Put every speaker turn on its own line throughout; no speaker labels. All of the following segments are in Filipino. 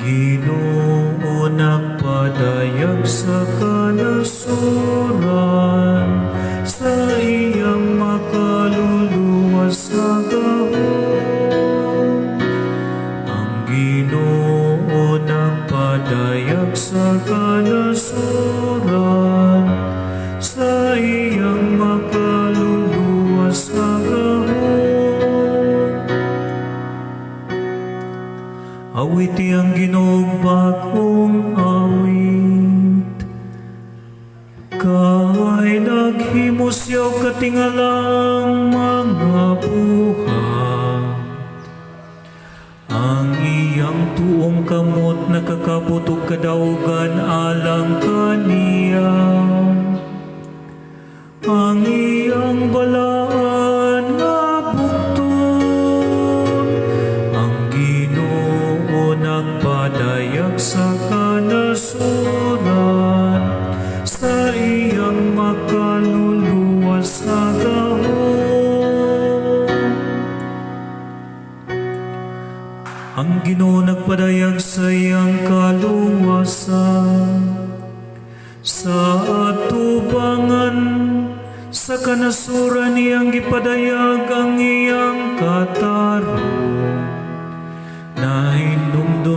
Ginoo nagpadayag sa kanasuran sa iyang makaluluwa sa gahong. Ang Ginoo nagpadayag sa kanasuran sa iyang Awiti ang Ginoong bagong awit. Kay naghimos yaw katingalang mga buhat Ang iyang tuong kamot nakakabutog kadaugan alang kaniya sa kanasuran Sa iyang makaluluwa sa gahong Ang Ginoo nagpadayag sa iyang kaluwasan sa atubangan sa kanasuran niyang gipadayag ang iyang katarong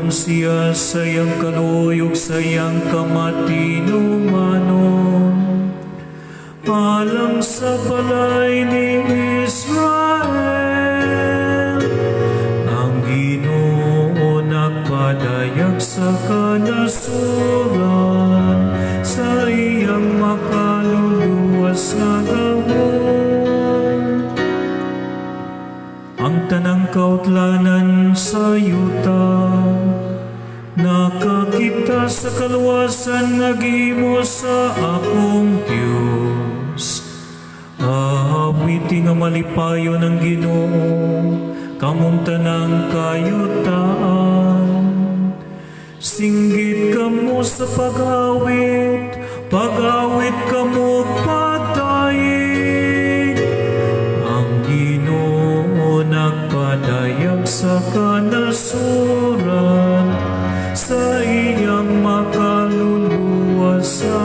Nahinumdum siya sa iyang kaluyog sa iyang kamatinumanon Alang sa balay ni Israel Ang Ginoo nagpadayag sa kanasuran Sa iyang makaluluwas Ang tanang kautlanan sa yuta Nakakita sa kaluwasan nga gimo sa akong Diyos. Aawiti nga malipayo ng Ginoo kamunta ng kayutaan. Singgit ka sa pag-awit, pag-awit ka mo kandalusuran sa iyang makaluluwasan.